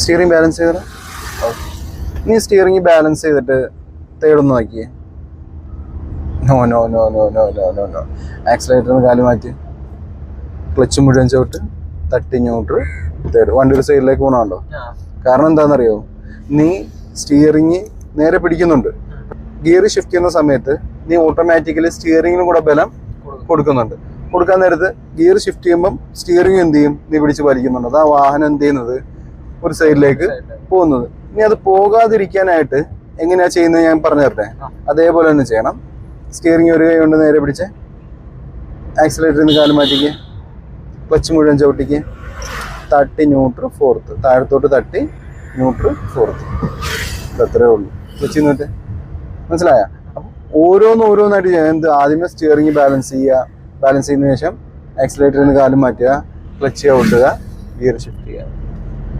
Steering balance ചെയ്തത്? നീ steering balance ചെയ്തിട്ട് തേടൊന്ന് നോക്കിയേ. No no no no no no no no ആക്സിലേറ്ററിന് കാൽ മാറ്റി. ക്ലച്ച് മുഴുവൻ ചവിട്ട് തട്ടി ന്യൂട്രൽ തേടും. വണ്ടി ഒരു സൈഡിലേക്ക് പോകണുണ്ടോ കാരണം എന്താണെന്നറിയോ? നീ സ്റ്റിയറിംഗ് നേരെ പിടിക്കുന്നുണ്ട്. ഗിയർ ഷിഫ്റ്റ് ചെയ്യുന്ന സമയത്ത് നീ ഓട്ടോമാറ്റിക്കലി സ്റ്റിയറിംഗിനും കൂടെ ബലം കൊടുക്കുന്നുണ്ട്. കൊടുക്കാൻ നേരത്ത് ഗിയർ ഷിഫ്റ്റ് ചെയ്യുമ്പം സ്റ്റിയറിംഗ് എന്ത് ചെയ്യും? നീ പിടിച്ച് വലിക്കുന്നുണ്ട്. അത് ആ വാഹനം എന്ത് ചെയ്യുന്നത്? ഒരു സൈഡിലേക്ക് പോകുന്നത്. ഇനി അത് പോകാതിരിക്കാനായിട്ട് എങ്ങനെയാ ചെയ്യുന്നത് ഞാൻ പറഞ്ഞു തരട്ടെ? അതേപോലെ തന്നെ ചെയ്യണം. സ്റ്റിയറിംഗ് ഒരു കൈ കൊണ്ട് നേരെ പിടിച്ച് ആക്സിലേറ്ററിൽ നിന്ന് കാലം മാറ്റിക്ക്. ക്ലച്ച് മുഴുവൻ ചവിട്ടിക്ക്. തട്ടി ന്യൂട്രൽ ഫോർത്ത് താഴത്തോട്ട് തട്ടി ന്യൂട്രൽ ഫോർത്ത് ഇതത്രേ ഉള്ളൂ. ക്ലച്ച് നിന്നിട്ട് മനസ്സിലായ? അപ്പം ഓരോന്ന് ഓരോന്നായിട്ട് ചെയ്യാം. എന്ത്? ആദ്യമേ സ്റ്റിയറിംഗ് ബാലൻസ് ചെയ്യുക. ബാലൻസ് ചെയ്യുന്ന ശേഷം ആക്സിലേറ്ററിൽ നിന്ന് കാലം മാറ്റുക. ക്ലച്ച് ചവിട്ടുക ഗിയർ ഷിഫ്റ്റ് ചെയ്യുക.